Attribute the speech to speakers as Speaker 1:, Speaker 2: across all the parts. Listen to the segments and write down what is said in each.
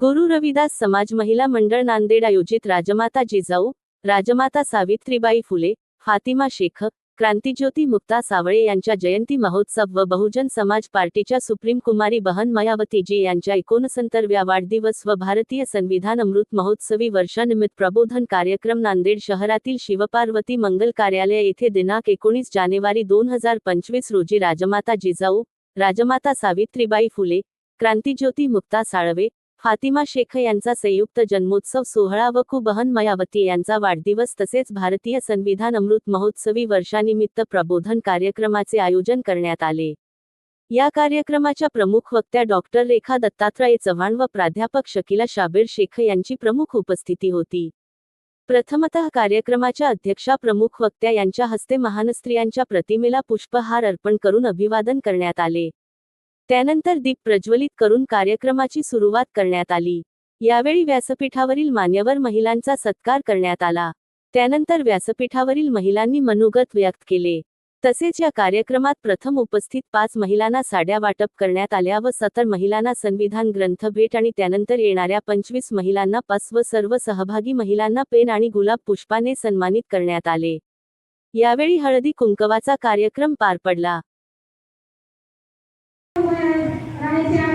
Speaker 1: गुरु रविदास समाज महिला मंडळ नांदेड आयोजित राजमाता जिजाऊ राजमाता सावित्रीबाई फुले फातिमा शेख क्रांतीज्योती मुक्ता सावळे यांच्या जयंती महोत्सव व बहुजन समाज पार्टीच्या सुप्रीम कुमारी बहन मायावतीजी यांच्या एकोणसत्तरव्या वाढदिवस व भारतीय संविधान अमृत महोत्सवी वर्षानिमित्त प्रबोधन कार्यक्रम नांदेड शहरातील शिवपार्वती मंगल कार्यालय येथे दिनांक एकोणीस जानेवारी दोन हजार पंचवीस रोजी राजमाता जिजाऊ राजमाता सावित्रीबाई फुले क्रांतीज्योती मुक्ता साळवे फातिमा शेख यांचा संयुक्त जन्मोत्सव सोहळा व कुबहन मायावती यांचा वाढदिवस तसेच भारतीय संविधान अमृत महोत्सवी वर्षानिमित्त प्रबोधन कार्यक्रमाचे आयोजन करण्यात आले या कार्यक्रमाच्या प्रमुख वक्त्या डॉक्टर रेखा दत्तात्रय चव्हाण व प्राध्यापक शकिला शाबीर शेख यांची प्रमुख उपस्थिती होती प्रथमतः कार्यक्रमाच्या अध्यक्षा प्रमुख वक्त्या यांच्या हस्ते महान स्त्रियांच्या प्रतिमेला पुष्पहार अर्पण करून अभिवादन करण्यात आले त्यानंतर दीप प्रज्वलित करून कार्यक्रमाची सुरुवात करण्यात आली यावेळी व्यासपीठावरील मान्यवर महिलांचा सत्कार करण्यात आला त्यानंतर व्यासपीठावरील महिलांनी मनोगत व्यक्त केले तसेच या कार्यक्रमात प्रथम उपस्थित पाच महिलांना साड्या वाटप करण्यात आल्या व सतर महिलांना संविधान ग्रंथ भेट आणि त्यानंतर येणाऱ्या पंचवीस महिलांना पस व सर्व सहभागी महिलांना पेन आणि गुलाब पुष्पाने सन्मानित करण्यात आले यावेळी हळदी कुंकवाचा कार्यक्रम पार पडला
Speaker 2: Gracias.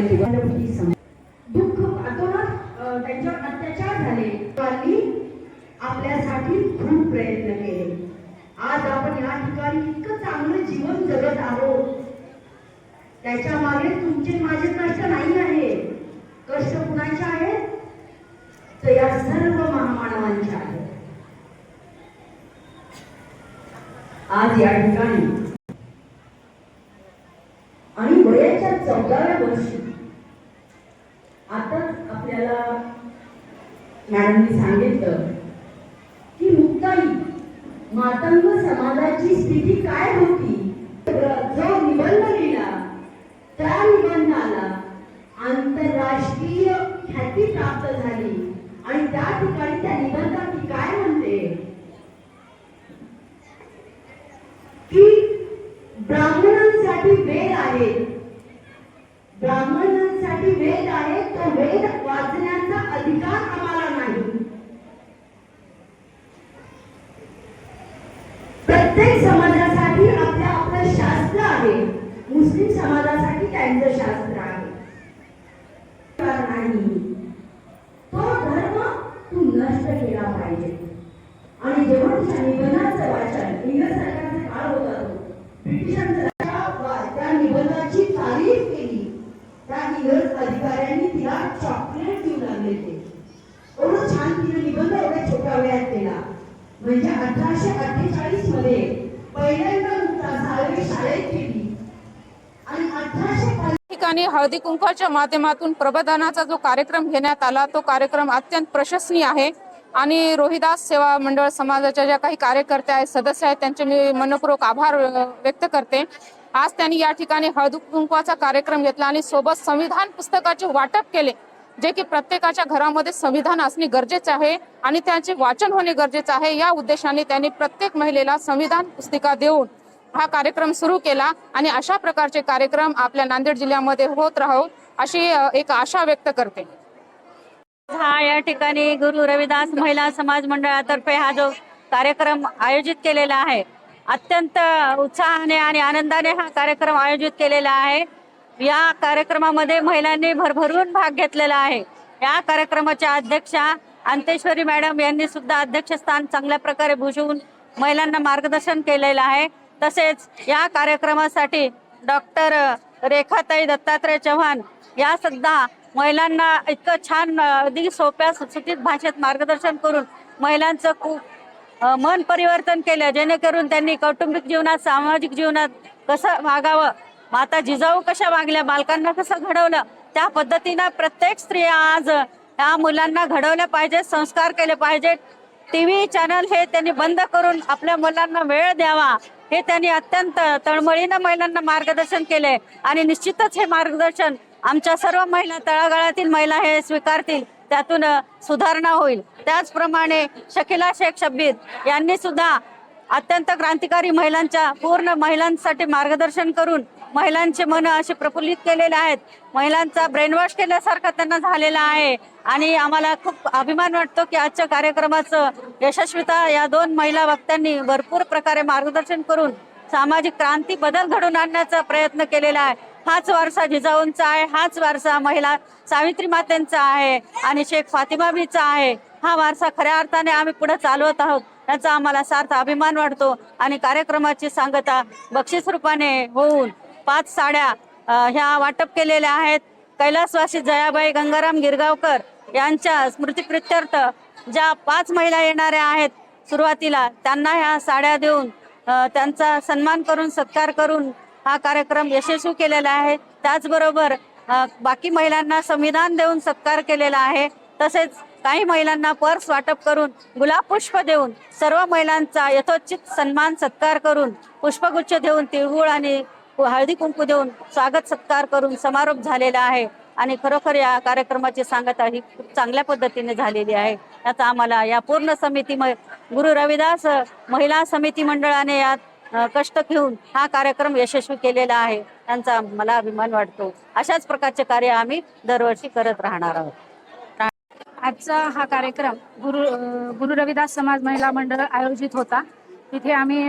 Speaker 3: दुःख त्यांच्यावर अत्याचार झाले त्यांनी आपल्यासाठी खूप प्रयत्न केले आज आपण या ठिकाणी इतकं चांगलं जीवन जगत आहोत त्याच्या मागे तुमचे माझे कष्ट नाही आहे कष्ट कुणाचे आहेत तर या सर्व महामानवांचे आहेत आज या ठिकाणी वयाच्या चौदाव्या वर्षी आताच आपल्याला मॅडमनी सांगितलं की मुक्ताई मातंग समाजाची स्थिती काय होती धर्मशास्त्र आहे तो धर्म तू नष्ट केला पाहिजे आणि जेव्हा तुझ्या निबंधाचं वाचन इंग्रज सरकारचा काळ होता तो ब्रिटिशांच्या त्या निबंधाची तारीफ केली त्या इंग्रज अधिकाऱ्यांनी तिला चॉकलेट देऊ लागले ते एवढं छान तिने निबंध एवढ्या छोट्या वेळात केला म्हणजे अठराशे अठ्ठेचाळीस मध्ये पहिल्यांदा मुक्ता शाळेत केली आणि अठराशे
Speaker 4: ठिकाणी हळदी कुंकवाच्या माध्यमातून प्रबोधनाचा जो कार्यक्रम घेण्यात आला तो कार्यक्रम अत्यंत प्रशंसनीय आहे आणि रोहिदास सेवा मंडळ समाजाच्या ज्या काही कार्यकर्त्या आहेत सदस्य आहेत त्यांचे मी मनपूर्वक आभार व्यक्त करते आज त्यांनी या ठिकाणी हळदी कुंकवाचा कार्यक्रम घेतला आणि सोबत संविधान पुस्तकाचे वाटप केले जे की प्रत्येकाच्या घरामध्ये संविधान असणे गरजेचे आहे आणि त्यांचे वाचन होणे गरजेचे आहे या उद्देशाने त्यांनी प्रत्येक महिलेला संविधान पुस्तिका देऊन हा कार्यक्रम सुरू केला आणि अशा प्रकारचे कार्यक्रम आपल्या नांदेड जिल्ह्यामध्ये होत राहू अशी एक आशा व्यक्त करते
Speaker 5: हा या ठिकाणी गुरु रविदास महिला समाज मंडळातर्फे हा जो कार्यक्रम आयोजित केलेला आहे अत्यंत उत्साहाने आणि आनंदाने हा कार्यक्रम आयोजित केलेला आहे या कार्यक्रमामध्ये महिलांनी भरभरून भाग घेतलेला आहे या कार्यक्रमाच्या अध्यक्षा अंतेश्वरी मॅडम यांनी सुद्धा अध्यक्षस्थान चांगल्या प्रकारे भूषवून महिलांना मार्गदर्शन केलेलं आहे तसेच या कार्यक्रमासाठी डॉक्टर रेखाताई दत्तात्रय चव्हाण या सुद्धा महिलांना इतकं छान अगदी सोप्या सुचित भाषेत मार्गदर्शन करून महिलांचं खूप मन परिवर्तन केलं जेणेकरून त्यांनी कौटुंबिक जीवनात सामाजिक जीवनात कसं वागावं माता जिजाऊ कशा मागल्या बालकांना कसं घडवलं त्या पद्धतीनं प्रत्येक स्त्रिया आज या मुलांना घडवल्या पाहिजेत संस्कार केले पाहिजेत टीव्ही चॅनल हे त्यांनी बंद करून आपल्या मुलांना वेळ द्यावा हे त्यांनी अत्यंत तळमळीनं महिलांना मार्गदर्शन केले आणि निश्चितच हे मार्गदर्शन आमच्या सर्व महिला तळागाळातील महिला हे स्वीकारतील त्यातून सुधारणा होईल त्याचप्रमाणे शकिला शेख शब्बीर यांनी सुद्धा अत्यंत क्रांतिकारी महिलांच्या पूर्ण महिलांसाठी मार्गदर्शन करून महिलांचे मन असे प्रफुल्लित केलेले आहेत महिलांचा ब्रेनवॉश केल्यासारखा त्यांना झालेला आहे आणि आम्हाला खूप अभिमान वाटतो की आजच्या कार्यक्रमाचं यशस्विता या दोन महिला वक्त्यांनी भरपूर प्रकारे मार्गदर्शन करून सामाजिक क्रांती बदल घडून आणण्याचा प्रयत्न केलेला आहे हाच वारसा जिजाऊंचा आहे हाच वारसा महिला सावित्री मातेंचा आहे आणि शेख फातिमा बीचा आहे हा वारसा खऱ्या अर्थाने आम्ही पुढे चालवत आहोत याचा आम्हाला सार्थ अभिमान वाटतो आणि कार्यक्रमाची सांगता बक्षीस रूपाने होऊन पाच साड्या ह्या वाटप केलेल्या आहेत कैलासवासी जयाबाई गंगाराम गिरगावकर यांच्या स्मृतीप्रित्यर्थ ज्या पाच महिला येणाऱ्या आहेत सुरुवातीला त्यांना ह्या साड्या देऊन त्यांचा सन्मान करून सत्कार करून हा कार्यक्रम यशस्वी केलेला आहे त्याचबरोबर बाकी महिलांना संविधान देऊन सत्कार केलेला आहे तसेच काही महिलांना पर्स वाटप करून गुलाब पुष्प देऊन सर्व महिलांचा यथोचित सन्मान सत्कार करून पुष्पगुच्छ देऊन तिळगुळ आणि हळदी कुंकू देऊन स्वागत सत्कार करून समारोप झालेला आहे आणि खरोखर या कार्यक्रमाची सांगता ही खूप चांगल्या पद्धतीने झालेली आहे याचा आम्हाला या पूर्ण समिती गुरु रविदास महिला समिती मंडळाने यात कष्ट घेऊन हा कार्यक्रम यशस्वी केलेला आहे त्यांचा मला अभिमान वाटतो अशाच प्रकारचे कार्य आम्ही दरवर्षी करत राहणार आहोत
Speaker 6: आजचा हा कार्यक्रम गुरु गुरु रविदास समाज महिला मंडळ आयोजित होता तिथे आम्ही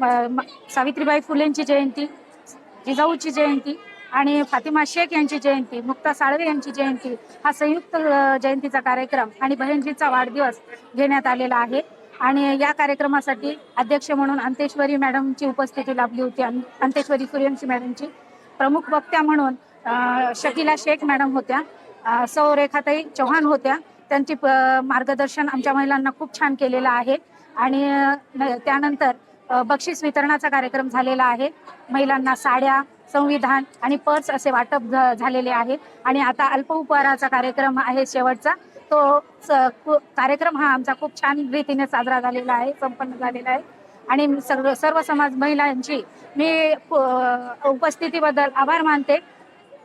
Speaker 6: सावित्रीबाई फुलेंची जयंती जिजाऊची जयंती आणि फातिमा शेख यांची जयंती मुक्ता साळवे यांची जयंती हा संयुक्त जयंतीचा कार्यक्रम आणि बहिणजीचा वाढदिवस घेण्यात आलेला आहे आणि या कार्यक्रमासाठी अध्यक्ष म्हणून अंतेश्वरी मॅडमची उपस्थिती लाभली होती अंतेश्वरी सूर्यवंशी मॅडमची प्रमुख वक्त्या म्हणून शकिला शेख मॅडम होत्या सौ रेखाताई चौहान होत्या त्यांची मार्गदर्शन आमच्या महिलांना खूप छान केलेलं आहे आणि त्यानंतर बक्षीस वितरणाचा कार्यक्रम झालेला आहे महिलांना साड्या संविधान आणि पर्स असे वाटप झालेले आहे आणि आता अल्प उपहाराचा कार्यक्रम आहे शेवटचा तो कार्यक्रम हा आमचा खूप छान रीतीने साजरा झालेला आहे संपन्न झालेला आहे आणि सर्व सर्व समाज महिलांची मी उपस्थितीबद्दल आभार मानते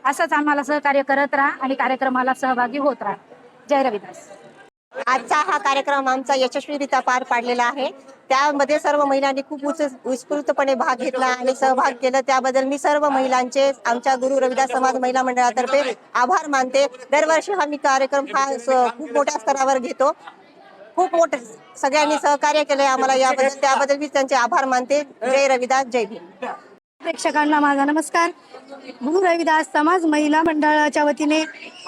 Speaker 6: असंच आम्हाला सहकार्य करत राहा आणि कार्यक्रमाला सहभागी होत राहा जय रविदास
Speaker 7: आजचा हा कार्यक्रम आमचा यशस्वीरित्या पार पाडलेला आहे त्यामध्ये सर्व महिलांनी खूप उच उत्स्फूर्तपणे भाग घेतला आणि सहभाग केला त्याबद्दल मी सर्व महिलांचे आमच्या गुरु रविदास समाज महिला मंडळातर्फे आभार मानते दरवर्षी हा मी कार्यक्रम हा खूप मोठ्या स्तरावर घेतो खूप मोठ सगळ्यांनी सहकार्य केलंय आम्हाला याबद्दल त्याबद्दल मी त्यांचे आभार मानते जय रविदास जय भीम
Speaker 8: प्रेक्षकांना माझा नमस्कार गुरु रविदास समाज महिला मंडळाच्या वतीने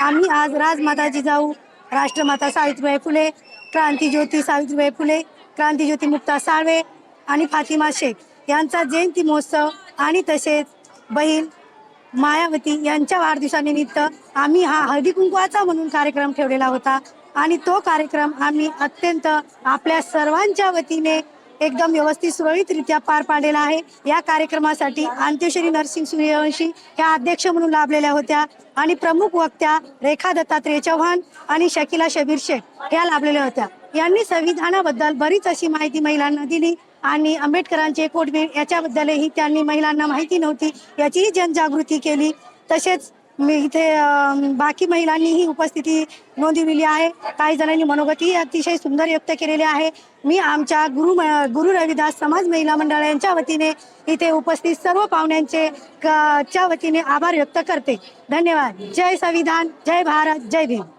Speaker 8: आम्ही आज राजमाता जिजाऊ राष्ट्रमाता सावित्रीबाई फुले क्रांती ज्योती सावित्रीबाई फुले ज्योती मुक्ता साळवे आणि फातिमा शेख यांचा जयंती महोत्सव आणि तसेच बहीण मायावती यांच्या वाढदिवसानिमित्त आम्ही हा हळदी म्हणून कार्यक्रम ठेवलेला होता आणि तो कार्यक्रम आम्ही अत्यंत आपल्या सर्वांच्या वतीने एकदम व्यवस्थित सुरळीतरित्या पार पाडलेला आहे या कार्यक्रमासाठी अंत्यश्री नरसिंग सूर्यवंशी ह्या अध्यक्ष म्हणून लाभलेल्या होत्या आणि प्रमुख वक्त्या रेखा दत्तात्रेय चव्हाण आणि शकिला शबीर शेख ह्या लाभलेल्या होत्या यांनी संविधानाबद्दल बरीच अशी माहिती महिलांना दिली आणि आंबेडकरांचे कोटबीर याच्याबद्दलही त्यांनी महिलांना माहिती नव्हती याचीही जनजागृती केली तसेच मी इथे बाकी महिलांनीही उपस्थिती नोंदविली आहे काही जणांनी मनोगतीही अतिशय सुंदर व्यक्त केलेली आहे मी आमच्या गुरु गुरु रविदास समाज महिला मंडळ यांच्या वतीने इथे उपस्थित सर्व पाहुण्यांचे च्या वतीने आभार व्यक्त करते धन्यवाद जय संविधान जय भारत जय भीम